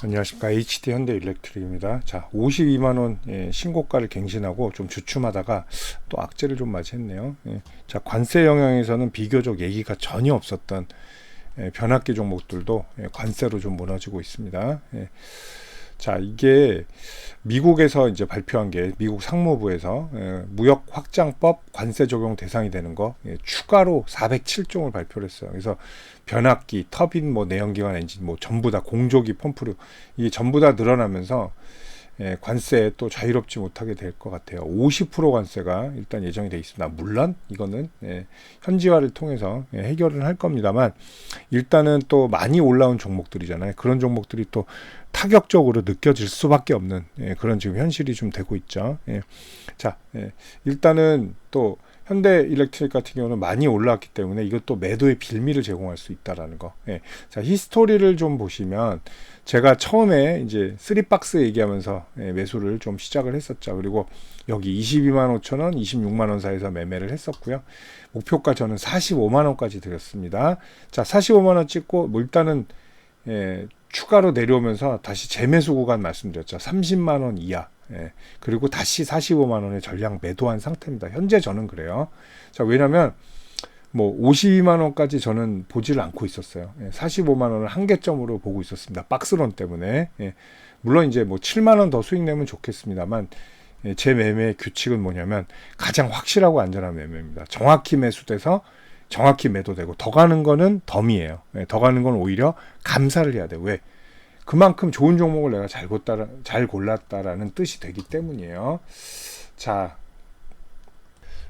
안녕하십니까 HD 현대 일렉트릭입니다. 자 52만 원 예, 신고가를 갱신하고 좀 주춤하다가 또 악재를 좀 맞이했네요. 예, 자 관세 영향에서는 비교적 얘기가 전혀 없었던 예, 변압기 종목들도 예, 관세로 좀 무너지고 있습니다. 예. 자 이게 미국에서 이제 발표한 게 미국 상무부에서 예, 무역 확장법 관세 적용 대상이 되는 거 예, 추가로 407종을 발표를 했어요. 그래서 변압기, 터빈, 뭐 내연기관 엔진, 뭐 전부 다 공조기, 펌프류 이게 전부 다 늘어나면서 예, 관세에 또 자유롭지 못하게 될 것 같아요. 50% 관세가 일단 예정이 되어 있습니다. 물론 이거는 예, 현지화를 통해서 예, 해결을 할 겁니다만 일단은 또 많이 올라온 종목들이잖아요. 그런 종목들이 또 타격적으로 느껴질 수밖에 없는 예, 그런 지금 현실이 좀 되고 있죠. 예. 자, 예, 일단은 또 현대 일렉트릭 같은 경우는 많이 올라왔기 때문에 이것도 매도의 빌미를 제공할 수 있다라는 거. 예. 자, 히스토리를 좀 보시면 제가 처음에 이제 쓰리박스 얘기하면서 예, 매수를 좀 시작을 했었죠. 그리고 여기 22만 5천 원, 26만 원 사이에서 매매를 했었고요. 목표가 저는 45만 원까지 드렸습니다. 자, 45만 원 찍고 뭐 일단은 예, 추가로 내려오면서 다시 재매수 구간 말씀드렸죠. 30만 원 이하. 예, 그리고 다시 45만 원에 전량 매도한 상태입니다. 현재 저는 그래요. 자, 왜냐면 뭐 52만 원까지 저는 보지를 않고 있었어요. 예, 45만 원을 한계점으로 보고 있었습니다. 박스론 때문에. 예, 물론 이제 뭐 7만 원 더 수익 내면 좋겠습니다만 예, 제 매매 규칙은 뭐냐면 가장 확실하고 안전한 매매입니다. 정확히 매수돼서 정확히 매도되고 더 가는 거는 덤이에요. 예, 더 가는 건 오히려 감사를 해야 돼요. 왜? 그만큼 좋은 종목을 내가 잘 골랐다라는 뜻이 되기 때문이에요. 자,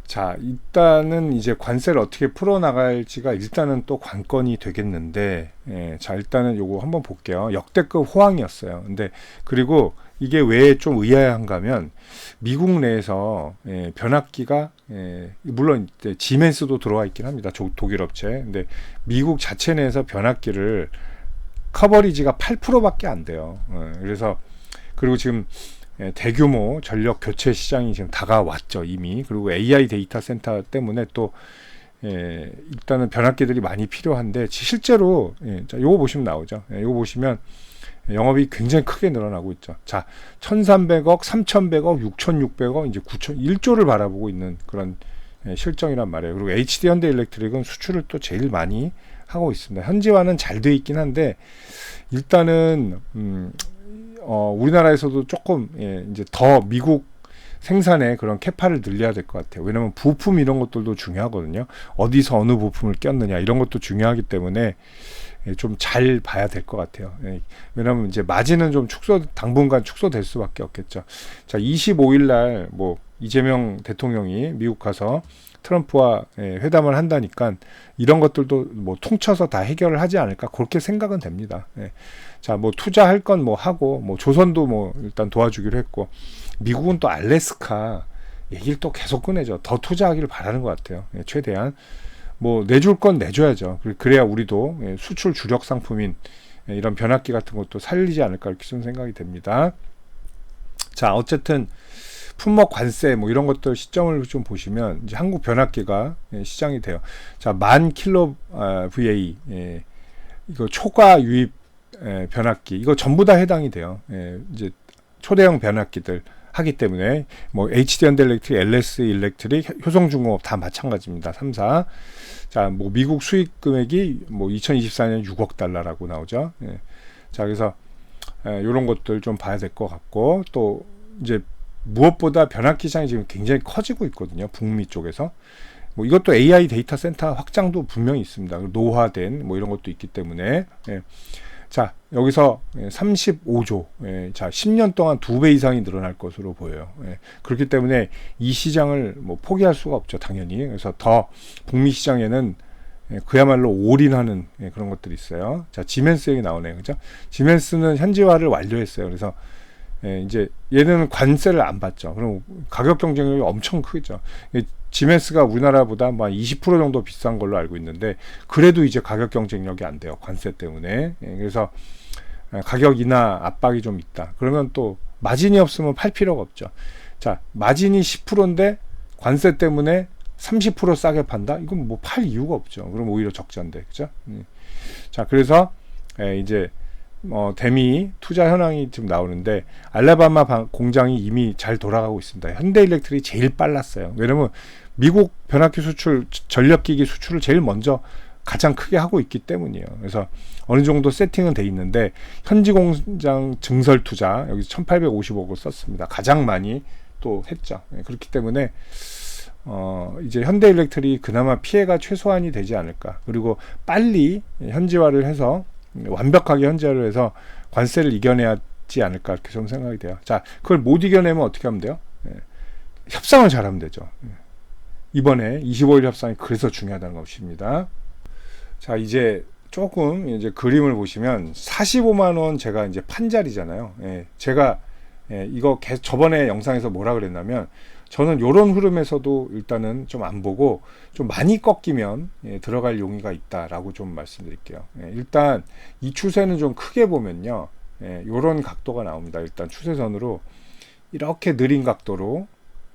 자, 일단은 이제 관세를 어떻게 풀어나갈지가 일단은 또 관건이 되겠는데, 예, 자, 일단은 요거 한번 볼게요. 역대급 호황이었어요. 근데, 그리고 이게 왜 좀 의아한가 하면, 미국 내에서, 예, 변압기가, 예, 물론 지멘스도 들어와 있긴 합니다. 독일 업체. 근데 미국 자체 내에서 변압기를 커버리지가 8%밖에 안 돼요. 어, 그래서 그리고 지금 예, 대규모 전력 교체 시장이 지금 다가왔죠 이미 그리고 AI 데이터 센터 때문에 또 예, 일단은 변압기들이 많이 필요한데 실제로 예, 자, 요거 보시면 나오죠. 예, 요거 보시면 영업이 굉장히 크게 늘어나고 있죠. 자, 1,300억, 3,100억, 6,600억, 이제 9천 1조를 바라보고 있는 그런 예, 실정이란 말이에요. 그리고 HD 현대 일렉트릭은 수출을 또 제일 많이 하고 있습니다. 현지화는 잘 돼 있긴 한데 일단은 음, 어, 우리나라에서도 조금 예, 이제 더 미국 생산의 그런 캐파를 늘려야 될 것 같아요. 왜냐하면 부품 이런 것들도 중요하거든요. 어디서 어느 부품을 꼈느냐 이런 것도 중요하기 때문에 예, 좀 잘 봐야 될 것 같아요. 예, 왜냐하면 이제 마진은 좀 축소 당분간 축소될 수밖에 없겠죠. 자, 25일 날 뭐 이재명 대통령이 미국 가서 트럼프와 예, 회담을 한다니까 이런 것들도 뭐 통쳐서 다 해결을 하지 않을까 그렇게 생각은 됩니다. 예. 자 뭐 투자할 건 뭐 하고 뭐 조선도 뭐 일단 도와주기로 했고 미국은 또 알래스카 얘기를 또 계속 꺼내죠. 더 투자하기를 바라는 것 같아요. 예, 최대한 뭐 내줄 건 내줘야죠. 그래야 우리도 예, 수출 주력 상품인 예, 이런 변압기 같은 것도 살리지 않을까 이렇게 좀 생각이 됩니다. 자 어쨌든 품목 관세 뭐 이런 것들 시점을 좀 보시면 이제 한국 변압기가 예, 시장이 돼요. 자, 만 킬로 아, VA 예, 이거 초과 유입 예, 변압기 이거 전부 다 해당이 돼요. 예, 이제 초대형 변압기들 하기 때문에 뭐 HD 현대 일렉트릭, LS 일렉트릭, 효성중공업 다 마찬가지입니다. 3사. 자, 뭐 미국 수익 금액이 뭐 2024년 6억 달러라고 나오죠. 예. 자, 그래서 예, 이런 것들 좀 봐야 될 것 같고 또 이제 무엇보다 변압기 시장이 지금 굉장히 커지고 있거든요. 북미 쪽에서. 뭐 이것도 AI 데이터 센터 확장도 분명히 있습니다. 노화된 뭐 이런 것도 있기 때문에. 예. 자, 여기서 35조. 예, 자, 10년 동안 두 배 이상이 늘어날 것으로 보여요. 예, 그렇기 때문에 이 시장을 뭐 포기할 수가 없죠, 당연히. 그래서 더 북미 시장에는 예, 그야말로 올인하는 예, 그런 것들이 있어요. 자, 지멘스 얘기 나오네요. 그죠? 지멘스는 현지화를 완료했어요. 그래서 예, 이제 얘는 관세를 안 받죠. 그럼 가격 경쟁력이 엄청 크죠. 지메스가 우리나라보다 뭐20% 정도 비싼 걸로 알고 있는데 그래도 이제 가격 경쟁력이 안 돼요. 관세 때문에. 예, 그래서 예, 가격 인하 압박이 좀 있다. 그러면 또 마진이 없으면 팔 필요가 없죠. 자, 마진이 10%인데 관세 때문에 30% 싸게 판다? 이건 뭐 팔 이유가 없죠. 그럼 오히려 적자인데, 그죠? 음. 자, 그래서 예, 이제 어, 대미 투자 현황이 지금 나오는데 알라바마 방- 공장이 이미 잘 돌아가고 있습니다. 현대일렉트릭이 제일 빨랐어요. 왜냐면 미국 변압기 수출 전력기기 수출을 제일 먼저 가장 크게 하고 있기 때문이에요. 그래서 어느 정도 세팅은 돼 있는데 현지 공장 증설 투자 여기 1,850억을 썼습니다. 가장 많이 또 했죠. 예, 그렇기 때문에 어, 이제 현대일렉트릭이 그나마 피해가 최소한이 되지 않을까. 그리고 빨리 현지화를 해서 완벽하게 현지화를 해서 관세를 이겨내야지 않을까 이렇게 좀 생각이 돼요. 자, 그걸 못 이겨내면 어떻게 하면 돼요? 예, 협상을 잘하면 되죠. 예. 이번에 25일 협상이 그래서 중요하다는 것입니다. 자, 이제 조금 이제 그림을 보시면 45만 원 제가 이제 판자리잖아요. 예, 제가 예, 이거 개, 저번에 영상에서 뭐라 그랬냐면 저는 요런 흐름에서도 일단은 좀 안 보고 좀 많이 꺾이면 예, 들어갈 용의가 있다라고 좀 말씀드릴게요. 예, 일단 이 추세는 좀 크게 보면요. 예, 요런 각도가 나옵니다. 일단 추세선으로 이렇게 느린 각도로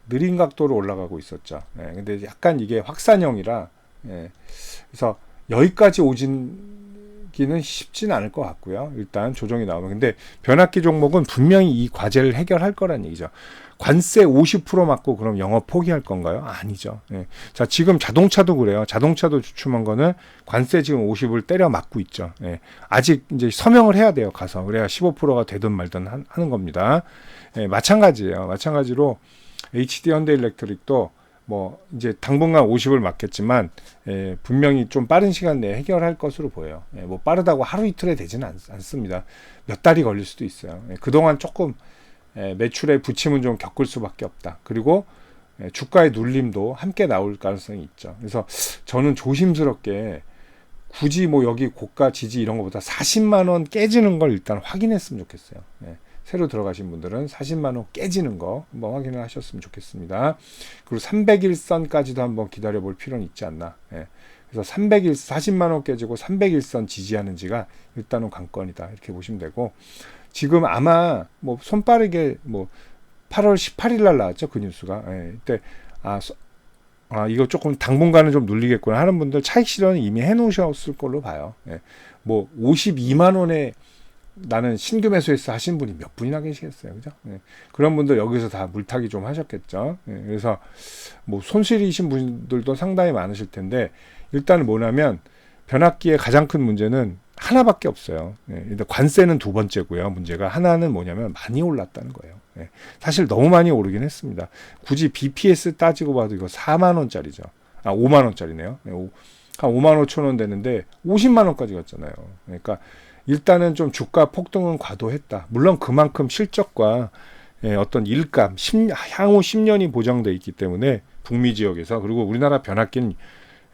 느린 각도로 올라가고 있었죠. 예, 근데 약간 이게 확산형이라 예, 그래서 여기까지 오진 기는 쉽지는 않을 것 같고요. 일단 조정이 나오면 근데 변압기 종목은 분명히 이 과제를 해결할 거란 얘기죠. 관세 50% 맞고 그럼 영업 포기할 건가요? 아니죠. 예. 자, 지금 자동차도 그래요. 자동차도 주춤한 거는 관세 지금 50을 때려 맞고 있죠. 예. 아직 이제 서명을 해야 돼요. 가서. 그래야 15%가 되든 말든 한- 하는 겁니다. 예, 마찬가지예요. 마찬가지로 HD 현대 일렉트릭도 뭐 이제 당분간 50을 맞겠지만 예, 분명히 좀 빠른 시간 내에 해결할 것으로 보여요. 예, 뭐 빠르다고 하루 이틀에 되지는 않, 않습니다. 몇 달이 걸릴 수도 있어요. 예, 그동안 조금 예, 매출의 부침은 좀 겪을 수밖에 없다. 그리고 예, 주가의 눌림도 함께 나올 가능성이 있죠. 그래서 저는 조심스럽게 굳이 뭐 여기 고가 지지 이런 것보다 40만 원 깨지는 걸 일단 확인했으면 좋겠어요. 예, 새로 들어가신 분들은 40만 원 깨지는 거 한번 확인을 하셨으면 좋겠습니다. 그리고 301선까지도 한번 기다려 볼 필요는 있지 않나. 예. 그래서 301 40만 원 깨지고 301선 지지하는지가 일단은 관건이다. 이렇게 보시면 되고 지금 아마 뭐 손빠르게 뭐 8월 18일 날 나왔죠. 그 뉴스가. 예. 이때 아, 소- 아 이거 조금 당분간은 좀 눌리겠구나 하는 분들 차익 실현은 이미 해 놓으셨을 걸로 봐요. 예. 뭐 52만 원에 나는 신규 매수했어 하신 분이 몇 분이나 계시겠어요. 그죠? 예. 그런 분들 여기서 다 물타기 좀 하셨겠죠. 예. 그래서 뭐 손실이신 분들도 상당히 많으실 텐데 일단은 뭐냐면 변압기의 가장 큰 문제는 하나밖에 없어요. 예. 일단 관세는 두 번째고요. 문제가 하나는 뭐냐면 많이 올랐다는 거예요. 예. 사실 너무 많이 오르긴 했습니다. 굳이 BPS 따지고 봐도 이거 4만 원짜리죠. 아 5만 원짜리네요. 예, 오- 한 5만 5천 원 되는데 50만 원까지 갔잖아요. 그러니까 일단은 좀 주가 폭등은 과도했다. 물론 그만큼 실적과 예, 어떤 일감, 10, 향후 10년이 보장돼 있기 때문에 북미 지역에서 그리고 우리나라 변압기는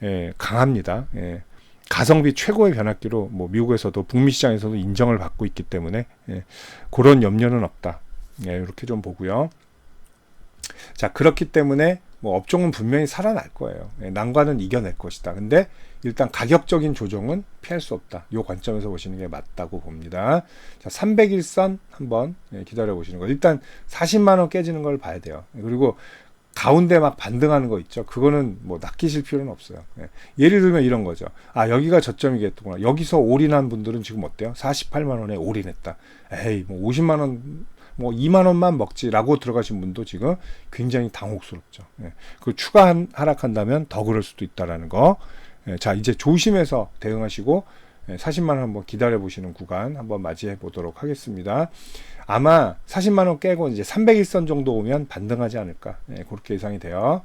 예, 강합니다. 예, 가성비 최고의 변압기로 뭐 미국에서도 북미 시장에서도 인정을 받고 있기 때문에 예, 그런 염려는 없다. 예, 이렇게 좀 보고요. 자 그렇기 때문에 뭐 업종은 분명히 살아날 거예요. 예, 난관은 이겨낼 것이다. 근데 일단 가격적인 조정은 피할 수 없다. 이 관점에서 보시는 게 맞다고 봅니다. 자, 301선 한번 예, 기다려 보시는 거. 일단 40만 원 깨지는 걸 봐야 돼요. 예, 그리고 가운데 막 반등하는 거 있죠. 그거는 뭐 낚이실 필요는 없어요. 예. 예를 들면 이런 거죠. 아 여기가 저점이겠구나. 여기서 올인한 분들은 지금 어때요? 48만 원에 올인했다. 에이 뭐 50만 원, 뭐 2만 원만 먹지라고 들어가신 분도 지금 굉장히 당혹스럽죠. 예. 그 추가 한- 하락한다면 더 그럴 수도 있다라는 거. 예, 자 이제 조심해서 대응하시고 예, 40만 원 한번 기다려 보시는 구간 한번 맞이해 보도록 하겠습니다. 아마 40만 원 깨고 이제 301선 정도 오면 반등하지 않을까 예, 그렇게 예상이 돼요.